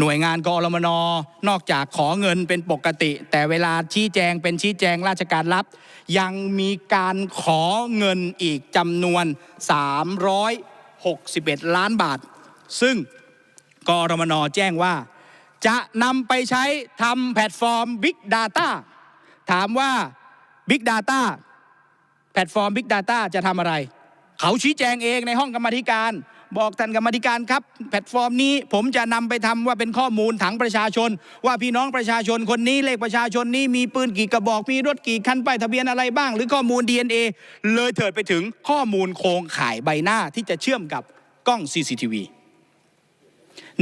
หน่วยงานกอรมนนอกจากขอเงินเป็นปกติ แต่เวลาชี้แจงเป็นชี้แจงราชการรับ ยังมีการขอเงินอีกจำนวน 361 ล้านบาท ซึ่งกอรมนแจ้งว่า จะนำไปใช้ทำแพลตฟอร์ม Big Data ถามว่า Big Data แพลตฟอร์ม Big Data จะทำอะไร เขาชี้แจงเองในห้องกรรมธิการ บอกท่านกรรมธิการครับ แพลตฟอร์มนี้ผมจะนำไปทำว่าเป็นข้อมูลถังประชาชน ว่าพี่น้องประชาชนคนนี้เลขประชาชนนี้มีปืนกี่กระบอกมีรถกี่คันป้ายทะเบียนอะไรบ้าง หรือข้อมูล DNA เลยเถิดไปถึงข้อมูลโครงข่ายใบหน้าที่จะเชื่อมกับกล้อง CCTV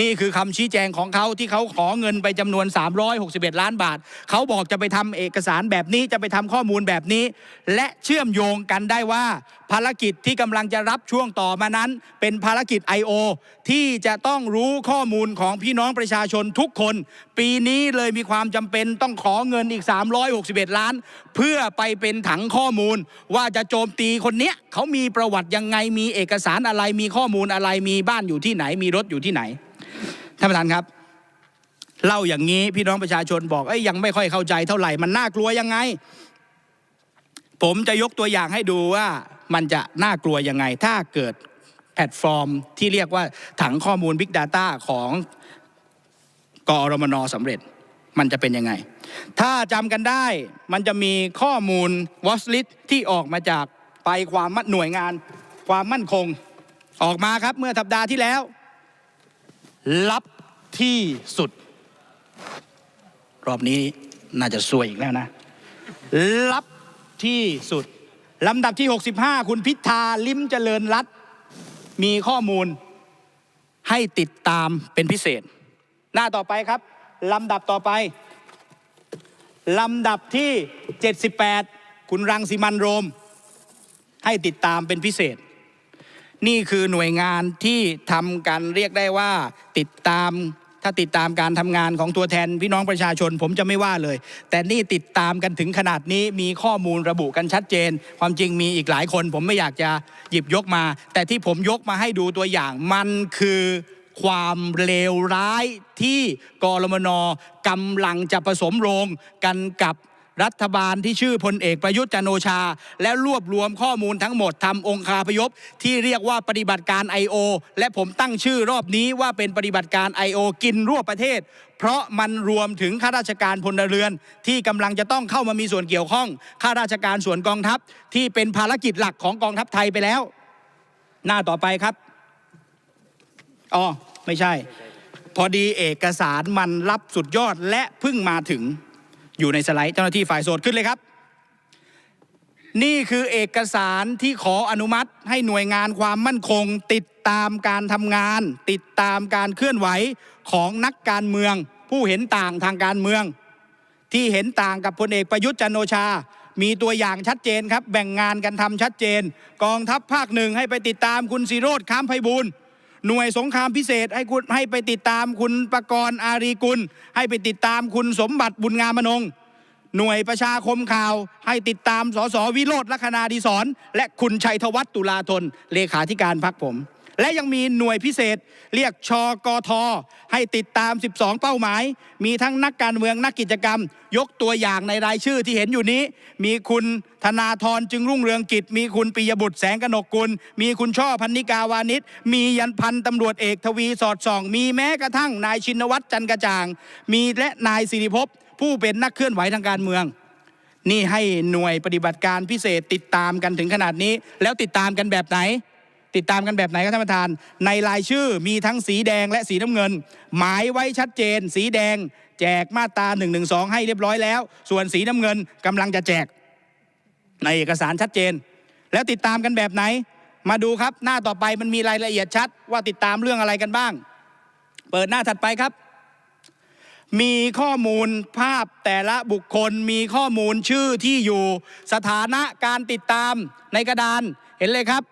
นี่คือคำชี้แจงของเขาที่เขาขอเงินไปจำนวน 361 ล้านบาท เขาบอกจะไปทำเอกสารแบบนี้จะไปทำข้อมูลแบบนี้ และเชื่อมโยงกันได้ว่า ภารกิจที่กำลังจะรับช่วงต่อมานั้น เป็นภารกิจ I.O. ที่จะต้องรู้ข้อมูลของพี่น้องประชาชนทุกคน ปีนี้เลยมีความจำเป็นต้องขอเงินอีก 361 ล้าน เพื่อไปเป็นถังข้อมูล ว่าจะโจมตีคนเนี้ยเขามีประวัติยังไงมีเอกสารอะไรมีข้อมูลอะไรมีบ้านอยู่ที่ไหนมีรถอยู่ที่ไหน ท่านประธานครับเล่าอย่างนี้พี่น้องประชาชนบอกเอ้ยยังไม่ค่อยเข้าใจเท่าไหร่มันน่ากลัวยังไง ผมจะยกตัวอย่างให้ดูว่ามันจะน่ากลัวยังไง ถ้าเกิดแพลตฟอร์มที่เรียกว่าถังข้อมูล Big Data ของกอรมนสำเร็จมันจะเป็นยังไง ถ้าจำกันได้มันจะมีข้อมูลวอสลิ t ที่ออกมาจากไปความมั่นหน่วยงาน ความมั่นคงออกมาครับเมื่อสัปดาห์ที่แล้ว ลับที่สุด รอบนี้น่าจะซวยอีกแล้วนะ ลับที่สุด ลำดับที่ 65 คุณพิธาลิ้มเจริญรัตมีข้อมูลให้ติดตามเป็นพิเศษ หน้าต่อไปครับ ลำดับต่อไป ลำดับที่ 78 คุณรังสิมันโรม ให้ติดตามเป็นพิเศษ นี่คือหน่วยงานที่ทำกันเรียกได้ว่าติดตามถ้าติดตามการทำงานของตัวแทนพี่น้องประชาชน ผมจะไม่ว่าเลย แต่นี่ติดตามกันถึงขนาดนี้มีข้อมูลระบุกันชัดเจน ความจริงมีอีกหลายคน ผมไม่อยากจะหยิบยกมา แต่ที่ผมยกมาให้ดูตัวอย่างมันคือความเลวร้ายที่กรมนกำลังจะผสมโรงกันกับ รัฐบาลที่ชื่อพลเอกประยุทธ์จันโอชา และรวบรวมข้อมูลทั้งหมดทำองคาพยพ ที่เรียกว่าปฏิบัติการ I.O. และผมตั้งชื่อรอบนี้ว่าเป็นปฏิบัติการ I.O. กินรวบประเทศ เพราะมันรวมถึงข้าราชการพลเรือน ที่กำลังจะต้องเข้ามามีส่วนเกี่ยวข้องข้าราชการส่วนกองทัพ ที่เป็นภารกิจหลักของกองทัพไทยไปแล้ว หน้าต่อไปครับอ๋อไม่ใช่ พอดีเอกสารมันรับสุดยอดและเพิ่งมาถึง อยู่ในสไลด์เจ้าหน้าที่ฝ่ายโสดขึ้นเลยครับ นี่คือเอกสารที่ขออนุมัติให้หน่วยงานความมั่นคง ติดตามการทำงาน ติดตามการเคลื่อนไหวของนักการเมือง ผู้เห็นต่างทางการเมือง ที่เห็นต่างกับพลเอกประยุทธ์จันโอชา มีตัวอย่างชัดเจนครับ แบ่งงานกันทำชัดเจน กองทัพภาคหนึ่งให้ไปติดตามคุณสีโรดค้ามไพบูลย์ หน่วยสงครามพิเศษให้คุณให้ไปติดตามคุณประกรณ์อารีกุล ให้ไปติดตามคุณสมบัติบุญงามมนง หน่วยประชาคมข่าว ให้ติดตามสสวิโรธลัคนาดีสอนและคุณชัยธวัฒน์ตุลาธนเลขาธิการพักผม และยังมีหน่วยพิเศษเรียกชกท ให้ติดตาม 12 เป้าหมาย มีทั้งนักการเมืองนักกิจกรรม ยกตัวอย่างในรายชื่อที่เห็นอยู่นี้ มีคุณธนาธรจึงรุ่งเรืองกิจ มีคุณปิยบุตรแสงกนกกุล มีคุณช่อพันนิกาวานิชมียันพันตำรวจเอกทวีสอดส่อง มีแม้กระทั่งนายชินวัตรจันกระจ่าง มีและนายสิริภพผู้เป็นนักเคลื่อนไหวทางการเมืองนี่ให้หน่วยปฏิบัติการพิเศษติดตามกันถึงขนาดนี้ แล้วติดตามกันแบบไหน ติดตามกันแบบไหนครับท่านประธาน ในรายชื่อมีทั้งสีแดงและสีน้ำเงิน หมายไว้ชัดเจน สีแดง แจกมาตรา1นึให้เรียบร้อยแล้ว ส่วนสีน้ำเงินกำลังจะแจก ในเอกสารชัดเจน แล้วติดตามกันแบบไหน มาดูครับหน้าต่อไปมันมีรายละเอียดชัด ว่าติดตามเรื่องอะไรกันบ้าง เปิดหน้าถัดไปครับมีข้อมูลภาพแต่ละบุคคลมีข้อมูลชื่อที่อยู่ สถานะการติดตามในกระดานเห็นเลยครับ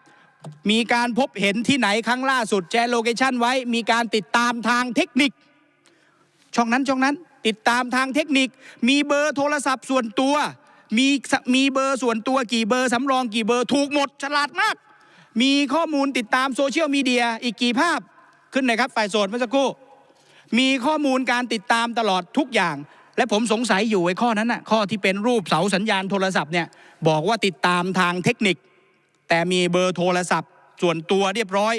มีการพบเห็นที่ไหนครั้งล่าสุดแชร์โลเคชันไว้ มีการติดตามทางเทคนิค ช่องนั้นช่องนั้น ติดตามทางเทคนิค มีเบอร์โทรศัพท์ส่วนตัว มีมีเบอร์ส่วนตัวกี่เบอร์สำรองกี่เบอร์ถูกหมดฉลาดมาก มีข้อมูลติดตามโซเชียลมีเดียอีกกี่ภาพขึ้นหน่อยครับ ฝ่ายโสดเมื่อสักครู่มีข้อมูลการติดตามตลอดทุกอย่าง และผมสงสัยอยู่ไอ้ข้อนั้นน่ะข้อที่เป็นรูปเสาสัญญาณโทรศัพท์เนี่ยบอกว่าติดตามทางเทคนิค แต่มีเบอร์โทรศัพท์ ส่วนตัวเรียบร้อย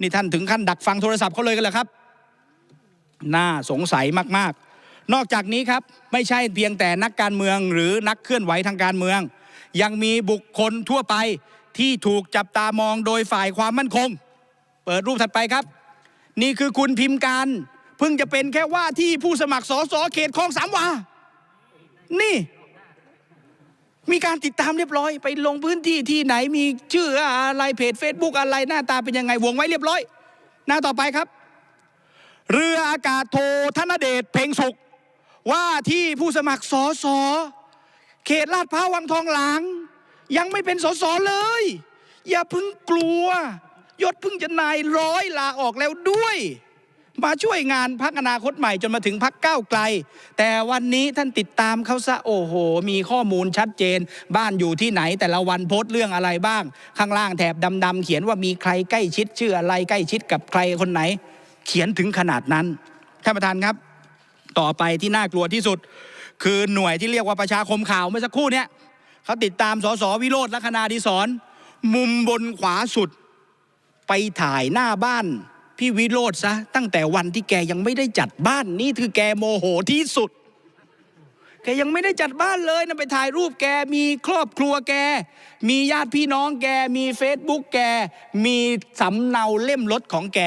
นี่ท่านถึงขั้นดักฟังโทรศัพท์เขาเลยกันเหรอครับ น่าสงสัยมากๆ นอกจากนี้ครับไม่ใช่เพียงแต่นักการเมืองหรือนักเคลื่อนไหวทางการเมือง ยังมีบุคคลทั่วไปที่ถูกจับตามองโดยฝ่ายความมั่นคง เปิดรูปถัดไปครับ นี่คือคุณพิมพ์การเพิ่งจะเป็นแค่ว่าที่ผู้สมัครสอสอเขตคลองสามวา นี่ มีการติดตามเรียบร้อย ไปลงพื้นที่ที่ไหนมีชื่ออะไรเพจ Facebook อะไรหน้าตาเป็นยังไงวงไว้เรียบร้อย หน้าต่อไปครับ เรืออากาศโทธนเดชเพ่งสุข ว่าที่ผู้สมัครสอสอเขตลาดพร้าววังทองหลางยังไม่เป็นสอสอเลย อย่าพึ่งกลัวยศพึ่งจะนายร้อยลาออกแล้วด้วย มาช่วยงานพักอนาคตใหม่จนมาถึงพักก้าวไกล แต่วันนี้ท่านติดตามเขาซะโอ้โห มีข้อมูลชัดเจน บ้านอยู่ที่ไหนแต่ละวันโพสต์เรื่องอะไรบ้าง ข้างล่างแถบดำๆเขียนว่ามีใครใกล้ชิดชื่ออะไรใกล้ชิดกับใครคนไหน เขียนถึงขนาดนั้นท่านประธานครับ ต่อไปที่น่ากลัวที่สุด คือหน่วยที่เรียกว่าประชาคมข่าวเมื่อสักครู่เนี้ยเขาติดตามสสวิโรธลัคนาดิศรมุมบนขวาสุด ไปถ่ายหน้าบ้าน พี่วิโรธซะตั้งแต่วันที่แกยังไม่ได้จัดบ้านนี่คือแกโมโหที่สุด แกยังไม่ได้จัดบ้านเลยนะไปถ่ายรูปแกมีครอบครัวแก มีญาติพี่น้องแก มีเฟซบุ๊กแก มีสำเนาเล่มรถของแก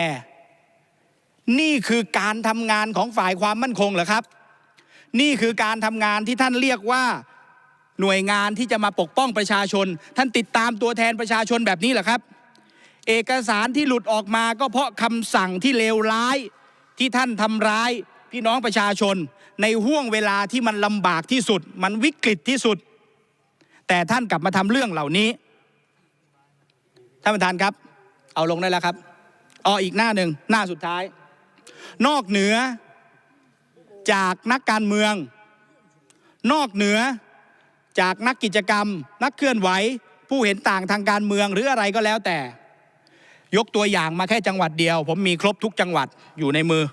นี่คือการทำงานของฝ่ายความมั่นคงเหรอครับ นี่คือการทำงานที่ท่านเรียกว่าหน่วยงานที่จะมาปกป้องประชาชน ท่านติดตามตัวแทนประชาชนแบบนี้เหรอครับ เอกสารที่หลุดออกมาก็เพราะคำสั่งที่เลวร้ายที่ท่านทำร้ายพี่น้องประชาชน ในห่วงเวลาที่มันลำบากที่สุด มันวิกฤตที่สุด แต่ท่านกลับมาทำเรื่องเหล่านี้ท่านประธานครับ เอาลงได้แล้วครับอ๋ออีกหน้าหนึ่งหน้าสุดท้าย นอกเหนือจากนักการเมือง นอกเหนือจากนักกิจกรรม นักเคลื่อนไหว ผู้เห็นต่างทางการเมืองหรืออะไรก็แล้วแต่ ยกตัวอย่างมาแค่จังหวัดเดียว ผมมีครบทุกจังหวัดอยู่ในมือ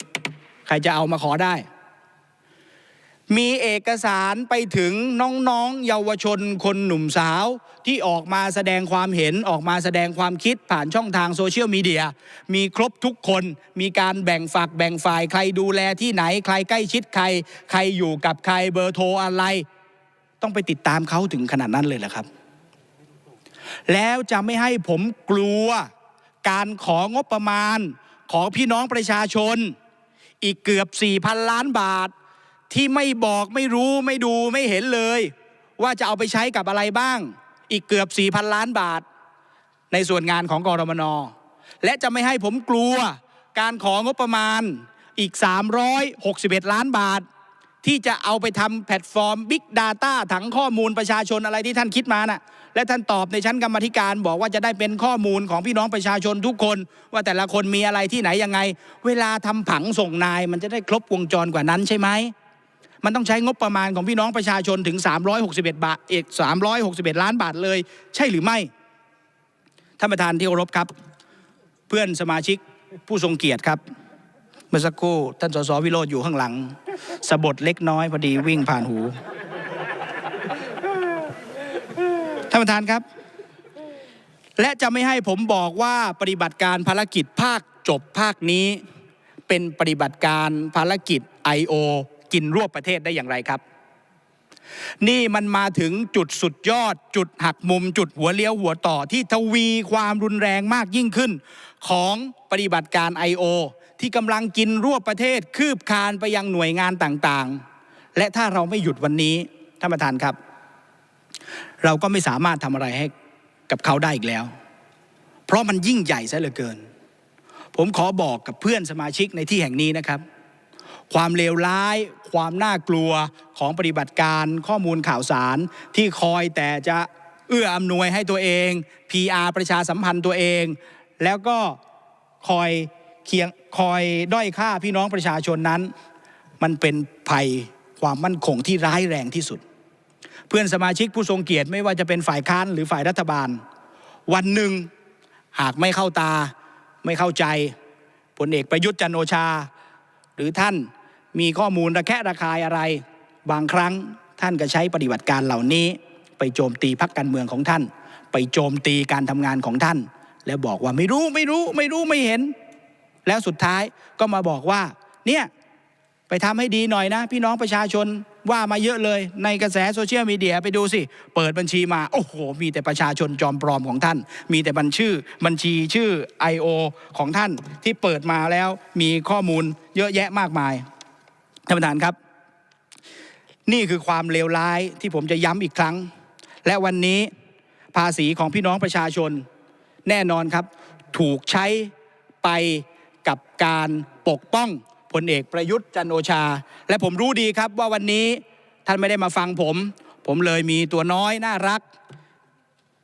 ใครจะเอามาขอได้ มีเอกสารไปถึงน้องๆ เยาวชนคนหนุ่มสาว ที่ออกมาแสดงความเห็นออกมาแสดงความคิดผ่านช่องทางโซเชียลมีเดีย มีครบทุกคนมีการแบ่งฝักแบ่งฝ่าย ใครดูแลที่ไหน ใครใกล้ชิดใคร ใครอยู่กับใครเบอร์โทรอะไร ต้องไปติดตามเขาถึงขนาดนั้นเลยเหรอครับ แล้วจะไม่ให้ผมกลัว การของงบประมาณของพี่น้องประชาชน อีกเกือบ 4,000 ล้านบาท ที่ไม่บอกไม่รู้ไม่ดูไม่เห็นเลย ว่าจะเอาไปใช้กับอะไรบ้าง อีกเกือบ 4,000 ล้านบาท ในส่วนงานของกรมน และจะไม่ให้ผมกลัวการของงบประมาณอีก 361 ล้านบาท ที่จะเอาไปทำแพลตฟอร์ม Big Data ถังข้อมูลประชาชนอะไรที่ท่านคิดมาน่ะ และท่านตอบในชั้นกรรมธิการบอกว่าจะได้เป็นข้อมูลของพี่น้องประชาชนทุกคน ว่าแต่ละคนมีอะไรที่ไหนยังไง เวลาทำผังส่งนาย มันจะได้ครบวงจรกว่านั้นใช่ไหมมันต้องใช้งบประมาณของพี่น้องประชาชนถึง 361 บาทเอก361 ล้านบาทเลย ใช่หรือไม่ท่านประธานที่เคารพครับ เพื่อนสมาชิกผู้ทรงเกียรติครับ เมื่อสักครู่ท่านสสวิโรธอยู่ข้างหลังสะบดเล็กน้อยพอดีวิ่งผ่านหู ท่านประธานครับ และจะไม่ให้ผมบอกว่าปฏิบัติการภารกิจภาคจบภาคนี้ เป็นปฏิบัติการภารกิจ I.O. กินรวบประเทศได้อย่างไรครับ นี่มันมาถึงจุดสุดยอด จุดหักมุม จุดหัวเลี้ยวหัวต่อที่ทวีความรุนแรงมากยิ่งขึ้น ของปฏิบัติการ I.O. ที่กำลังกินรวบประเทศ คืบคานไปยังหน่วยงานต่างๆ และถ้าเราไม่หยุดวันนี้ท่านประธานครับ เราก็ไม่สามารถทำอะไรให้กับเขาได้อีกแล้ว เพราะมันยิ่งใหญ่ซะเหลือเกิน ผมขอบอกกับเพื่อนสมาชิกในที่แห่งนี้นะครับ ความเลวร้าย ความน่ากลัวของปฏิบัติการข้อมูลข่าวสารที่คอยแต่จะเอื้ออำนวยให้ตัวเอง PR ประชาสัมพันธ์ตัวเอง แล้วก็คอยเคียงคอยด้อยค่าพี่น้องประชาชนนั้น มันเป็นภัยความมั่นคงที่ร้ายแรงที่สุด เพื่อนสมาชิกผู้ทรงเกียรติไม่ว่าจะเป็นฝ่ายค้านหรือฝ่ายรัฐบาล วันหนึ่งหากไม่เข้าตาไม่เข้าใจพลเอกประยุทธ์จันโอชา หรือท่านมีข้อมูลระแคะระคายอะไร บางครั้งท่านก็ใช้ปฏิบัติการเหล่านี้ ไปโจมตีพักการเมืองของท่าน ไปโจมตีการทำงานของท่าน แล้วบอกว่าไม่รู้ไม่รู้ไม่รู้ไม่เห็น แล้วสุดท้ายก็มาบอกว่า เนี่ยไปทำให้ดีหน่อยนะ พี่น้องประชาชน ว่ามาเยอะเลยในกระแสโซเชียลมีเดียไปดูสิ เปิดบัญชีมา โอ้โห มีแต่ประชาชนจอมปลอมของท่าน มีแต่บัญชื่อบัญชีชื่อ I.O. ของท่านที่เปิดมาแล้วมีข้อมูลเยอะแยะมากมายท่านประธานครับ นี่คือความเลวร้ายที่ผมจะย้ำอีกครั้ง และวันนี้ภาษีของพี่น้องประชาชน แน่นอนครับ ถูกใช้ไปกับการปกป้อง พลเอกประยุทธ์จันโอชา และผมรู้ดีครับว่าวันนี้ท่านไม่ได้มาฟังผม ผมเลยมีตัวน้อยน่ารัก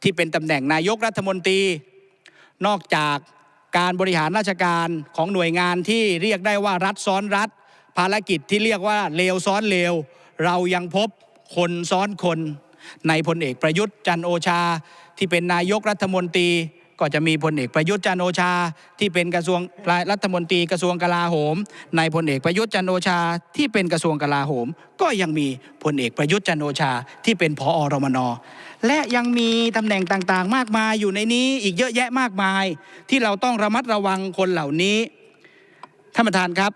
ที่เป็นตำแหน่งนายกรัฐมนตรี นอกจากการบริหารราชการของหน่วยงานที่เรียกได้ว่ารัฐซ้อนรัฐ ภารกิจที่เรียกว่าเลวซ้อนเลว เรายังพบคนซ้อนคน ในพลเอกประยุทธ์จันโอชาที่เป็นนายกรัฐมนตรี ก็จะมีพลเอกประยุทธ์จันโอชา ที่เป็นกระทรวงรัฐมนตรีกระทรวงกลาโหมในพลเอกประยุทธ์จันโอชา ที่เป็นกระทรวงกลาโหม ก็ยังมีพลเอกประยุทธ์จันโอชา ที่เป็นผอรมนและยังมีตำแหน่งต่างๆ มากมายอยู่ในนี้อีกเยอะแยะมากมาย ที่เราต้องระมัดระวังคนเหล่านี้ท่านประธานครับ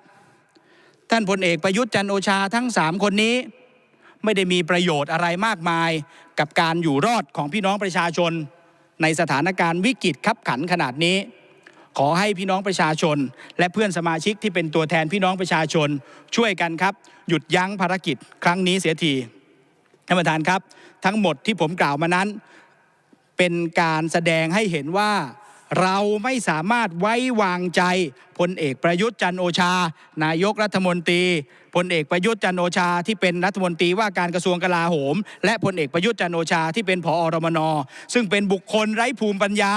ท่านพลเอกประยุทธ์จันโอชาทั้งสามคนนี้ ไม่ได้มีประโยชน์อะไรมากมาย กับการอยู่รอดของพี่น้องประชาชน ในสถานการณ์วิกฤตขับขันขนาดนี้ ขอให้พี่น้องประชาชน และเพื่อนสมาชิกที่เป็นตัวแทนพี่น้องประชาชน ช่วยกันครับ หยุดยั้งภารกิจครั้งนี้เสียทีท่านประธานครับ ทั้งหมดที่ผมกล่าวมานั้น เป็นการแสดงให้เห็นว่า เราไม่สามารถไว้วางใจพลเอกประยุทธ์จันโอชา นายกรัฐมนตรีพลเอกประยุทธ์จันโอชาที่เป็นรัฐมนตรีว่าการกระทรวงกลาโหม และพลเอกประยุทธ์จันโอชาที่เป็นผอรมน ซึ่งเป็นบุคคลไร้ภูมิปัญญา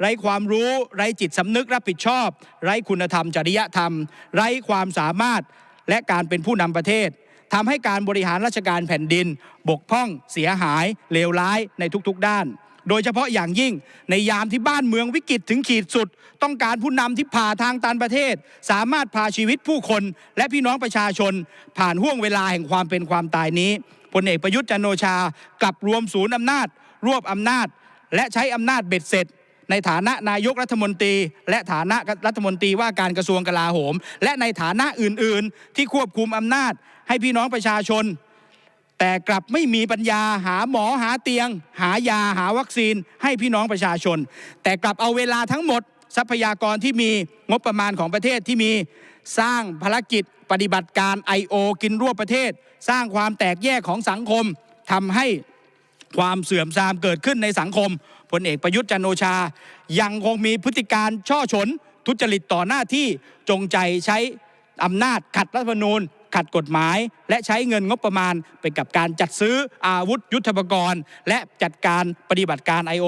ไร้ความรู้ ไร้จิตสำนึกรับผิดชอบ ไร้คุณธรรมจริยธรรม ไร้ความสามารถและการเป็นผู้นำประเทศทำให้การบริหารราชการแผ่นดิน บกพร่องเสียหายเลวร้ายในทุกๆด้าน โดยเฉพาะอย่างยิ่งในยามที่บ้านเมืองวิกฤตถึงขีดสุด ต้องการผู้นำที่ผ่าทางตันประเทศ สามารถพาชีวิตผู้คนและพี่น้องประชาชน ผ่านห่วงเวลาแห่งความเป็นความตายนี้พลเอกประยุทธ์จันโอชากลับรวมศูนย์อำนาจ รวบอำนาจ และใช้อำนาจเบ็ดเสร็จ ในฐานะนายกรัฐมนตรี และฐานะรัฐมนตรีว่าการกระทรวงกลาโหม และในฐานะอื่น ๆ ที่ควบคุมอำนาจให้พี่น้องประชาชน แต่กลับไม่มีปัญญาหาหมอหาเตียง หายาหาวัคซีนให้พี่น้องประชาชน แต่กลับเอาเวลาทั้งหมด ทรัพยากรที่มีงบประมาณของประเทศที่มีสร้างภารกิจปฏิบัติการ I.O. กินรวบประเทศ สร้างความแตกแยกของสังคมทำให้ความเสื่อมทรามเกิดขึ้นในสังคมพลเอกประยุทธ์จันโอชา ยังคงมีพฤติการช่อฉน ทุจริตต่อหน้าที่จงใจใช้อำนาจขัดรัฐธรรมนูญ ขัดกฎหมาย และใช้เงินงบประมาณไปกับการจัดซื้ออาวุธยุทโธปกรณ์ และจัดการปฏิบัติการ I.O.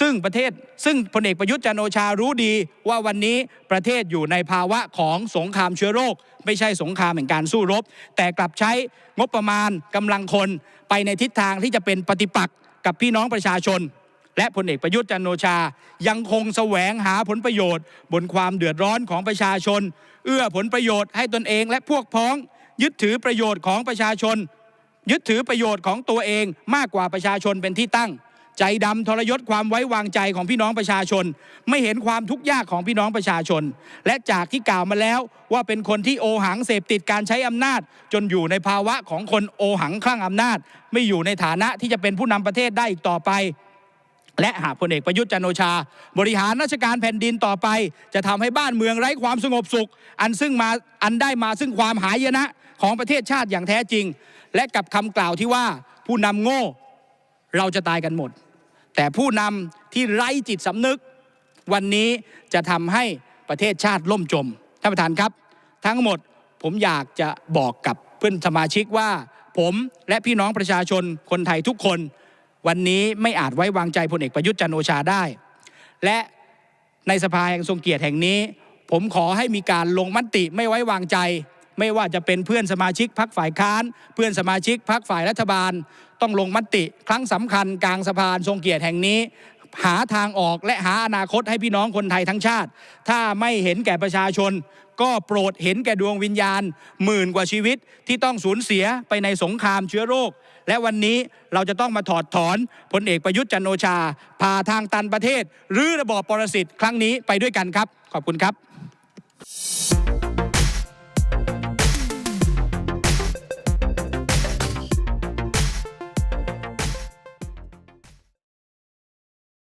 ซึ่งประเทศซึ่งพลเอกประยุทธ์จันโอชารู้ดีว่าวันนี้ประเทศอยู่ในภาวะของสงครามเชื้อโรค ไม่ใช่สงครามแห่งการสู้รบ แต่กลับใช้งบประมาณกำลังคนไปในทิศทางที่จะเป็นปฏิปักษ์กับพี่น้องประชาชน และพลเอกประยุทธ์จันโอชายังคงแสวงหาผลประโยชน์ บนความเดือดร้อนของประชาชน เอื้อผลประโยชน์ให้ตนเองและพวกพ้อง ยึดถือประโยชน์ของประชาชน ยึดถือประโยชน์ของตัวเองมากกว่าประชาชนเป็นที่ตั้ง ใจดำทรยศความไว้วางใจของพี่น้องประชาชน ไม่เห็นความทุกข์ยากของพี่น้องประชาชน และจากที่กล่าวมาแล้วว่าเป็นคนที่โอหังเสพติดการใช้อำนาจ จนอยู่ในภาวะของคนโอหังคลั่งอำนาจ ไม่อยู่ในฐานะที่จะเป็นผู้นำประเทศได้อีกต่อไป และหากพลเอกประยุทธ์จันโอชา บริหารราชการแผ่นดินต่อไป จะทำให้บ้านเมืองไร้ความสงบสุข อันซึ่งมาอันได้มาซึ่งความหายนะของประเทศชาติอย่างแท้จริง และกับคำกล่าวที่ว่าผู้นำโง่เราจะตายกันหมด แต่ผู้นำที่ไร้จิตสำนึก วันนี้จะทำให้ประเทศชาติล่มจมท่านประธานครับ ทั้งหมดผมอยากจะบอกกับเพื่อนสมาชิกว่า ผมและพี่น้องประชาชนคนไทยทุกคน วันนี้ไม่อาจไว้วางใจพลเอกประยุทธ์จันโอชาได้ และในสภาแห่งทรงเกียรติแห่งนี้ ผมขอให้มีการลงมติไม่ไว้วางใจ ไม่ว่าจะเป็นเพื่อนสมาชิกพักฝ่ายค้าน เพื่อนสมาชิกพักฝ่ายรัฐบาล ต้องลงมติ ครั้งสำคัญกลางสภาทรงเกียรติแห่งนี้ หาทางออกและหาอนาคตให้พี่น้องคนไทยทั้งชาติ ถ้าไม่เห็นแก่ประชาชน ก็โปรดเห็นแก่ดวงวิญญาณ หมื่นกว่าชีวิตที่ต้องสูญเสียไปในสงครามเชื้อโรค และวันนี้เราจะต้องมาถอดถอนพลเอกประยุทธ์จันโอชาพาทางตันประเทศหรือระบอบปรสิตครั้งนี้ไปด้วยกันครับขอบคุณครับ